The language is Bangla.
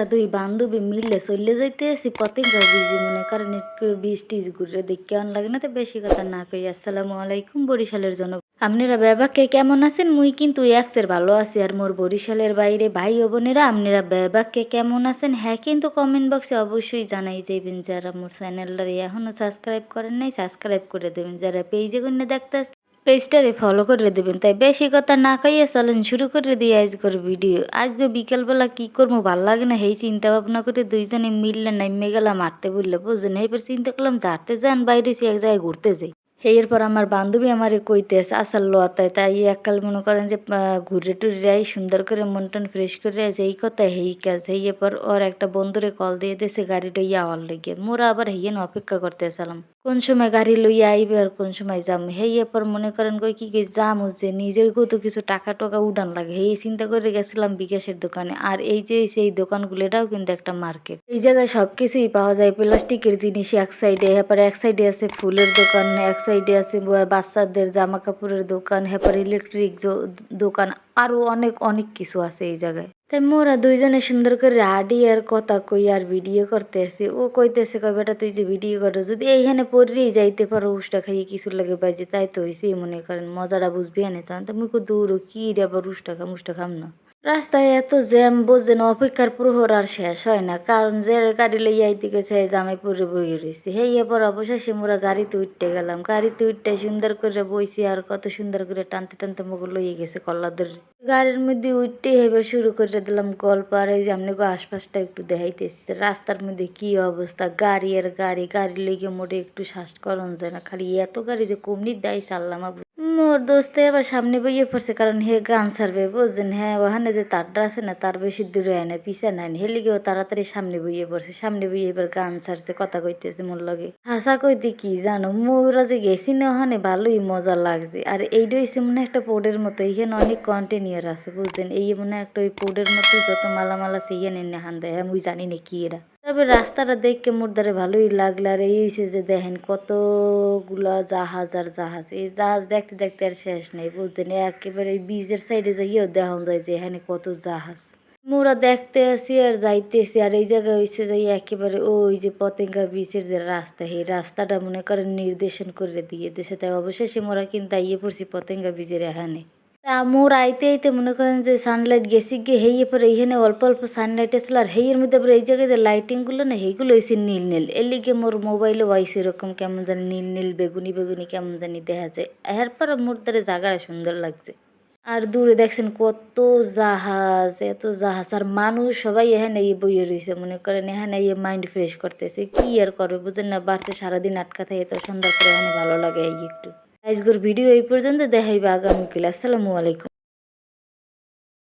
আমরা দুই বান্ধবী মিললে চলে যাইতে আছি পতেঙ্গা বিজি মনে করেন একটু বীজ টিজ ঘুরে দেখে, কেমন লাগে না তো? বেশি কথা না কই। আসসালামু আলাইকুম বরিশালের জন্য আপনারা বেবাকে কেমন আছেন? মুই কিন্তু একসের ভালো আছি আর মোর বরিশালের বাইরে ভাই ও বোনেরা, আপনারা বেবাকে কেমন আছেন? হ্যাঁ কিন্তু কমেন্ট বক্সে অবশ্যই জানাই যাবেন যারা মোর চ্যানেলটারে এখনও সাবস্ক্রাইব করেন নাই সাবস্ক্রাইব করে দেবেন। যারা পেজে গুনে দেখতে পেজটারে ফলো করে দেবেন। তাই বেশি কথা না খাইয়ে চলেন শুরু করে দিই আজকের ভিডিও আজকে বিকেলবেলা কি করব, ভালো লাগে না, সেই চিন্তা ভাবনা করে দুইজনে মিললে নাইমে গেলাম মারতে বললে বুঝলেন এইবার চিন্তা করলাম যাতে যান, বাইরে সে এক জায়গায় ঘুরতে যাই। এরপর আমার বান্ধবী আমারে কইতেছে আসার লোয়াতায় তাই এককাল মনে করেন যে ঘুরে টুরে আই, সুন্দর করে মন টন ফ্রেশ করে আছে এই কথা হেই কাজ। হেই এরপর ওর একটা বন্ধুরে কল দিয়ে দিয়েছে, গাড়িটা ইয়া আওয়ার লেগে। মোরা আবার হেইয়েন অপেক্ষা করতে আসলাম কোন সময় গাড়ি লইয়া আইবে আর কোন সময় যাম। হেই এরপর মনে করেন কই কি কি যাম হচ্ছে নিজের তো কিছু টাকা টাকা উডান লাগে। এই চিন্তা করে গেছিলাম বিকাশের দোকানে। আর এই যে সেই দোকানগুলো, এটাও কিন্তু একটা মার্কেট। এই জায়গায় সব কিছুই পাওয়া যায়। প্লাস্টিকের জিনিস এক সাইডে এরপর এক সাইডে আছে ফুলের দোকান, এক সাইডে আছে বাচ্চাদের জামা কাপড়ের দোকান এরপর ইলেকট্রিক দোকান, আরও অনেক অনেক কিছু আছে এই জায়গায়। তাই মোরা দুইজনে সুন্দর করে হাডি আর কথা কই আর ভিডিও করতেছি। ও কইতেছে কই বেটা, তুই যে ভিডিও করো যদি এইখানে পড়েই যাইতে পারো, উষ্টা খাইয়ে কিছু লাগে বাজে, তাই তো হয়েছে মনে করেন, মজাটা বুঝবি না তখন তো মুই দূর কি রে আবার উষ্টা খাম উষ্টা খাম না। রাস্তায় এত জ্যাম বোঝেন অপেক্ষার প্রহর আর শেষ হয় না। কারণ যে গাড়ি লইয়া আইতে গেছে জামাই পরে বইয়ে রয়েছে হেই, এবার অবশেষে মোরা গাড়িতে উঠতে গেলাম। গাড়িতে উঠতে সুন্দর করে বইছি আর কত সুন্দর করে টানতে টানতে মুখ লইয়ে গেছে কল্লাদের। গাড়ির মধ্যে উঠতে এবার শুরু করে দিলাম গল্প আর এই যে আমনে গো আশপাশটা একটু দেখাইতেছি। রাস্তার মধ্যে কি অবস্থা? গাড়ি আর গাড়ি গাড়ি লেগে মোটে একটু শ্বাস করন যায় না। খালি এত গাড়ি যে কমনি দেয় সারলাম মোর দোস্তে এবার সামনে বইয়ে পড়ছে, কারণ হে গান সারবে বুঝছেন? হ্যাঁ ওখানে যে তারটা আছে না, তার বেশি দূরে হয় না পিছে নাই ও তাড়াতাড়ি সামনে বইয়ে পড়ছে, সামনে বইয়ে এবার গান ছাড়ছে, কথা কইতেছে মোর লগে। হাসা কইতে কি জানো মোরা যে গেছি না ওখানে, ভালোই মজা লাগছে। আর এইটা হইছে মনে হয় একটা পোডের মতো এখানে অনেক কন্টেনিয়ার আছে, বুঝছেন? এই মনে হয় একটা ওই পোডের মতো, যত মালামাল আছে ইয়ে এনে হান দেয়। আমি মুই জানি না কি এরা। তবে রাস্তাটা দেখে মোর দ্বারে ভালোই লাগল। আর এই হইছে যে দেখেন কতগুলা জাহাজ আর জাহাজ। এই জাহাজ দেখতে দেখতে আর শেষ নেই, বুঝছেন? একেবারে বীজের সাইডে যাইয়েও দেখা যায় যে এখানে কত জাহাজ। মোরা দেখতে আসি আর যাইতেছি, আর এই জায়গায় হয়েছে যে একেবারে ওই যে পতেঙ্গা বিচের যে রাস্তা, এই রাস্তাটা মনে করেন নির্দেশন করে দিয়ে দিয়েছে। তাই অবশেষে মোরা কিন্তু আইয়ে পড়ছি পতেঙ্গা বিচের এখানে। তা মোর আইতে আইতে মনে করেন যে সানলাইট গেছি গিয়ে হেয়ে পরে এইখানে অল্প অল্প সানলাইট আসলে আর হেয়ের মধ্যে পরে এই জায়গায় যে লাইটিংগুলো না সেইগুলো হয়েছে নীল নীল। এর লিগে মোর মোবাইলে ওয়াইছে এরকম কেমন জানি নীল নীল, বেগুনি বেগুনি কেমন জানি দেখা যায়। এরপর মোর দ্বারা জায়গাটা সুন্দর লাগছে। আর দূরে দেখছেন কত জাহাজ, এত জাহাজ। আর মানুষ সবাই এখানে এই বইয়ে রয়েছে মনে করেন এখানে এই মাইন্ড ফ্রেশ করতেছে। কি আর করবে, বুঝেন না, বাড়তে সারাদিন আটকা থাকে তো সন্ধ্যা করে এখানে ভালো লাগে, এই একটু। আজকের ভিডিও এই পর্যন্ত দেখাইবে আগামীকাল আসসালামু আলাইকুম।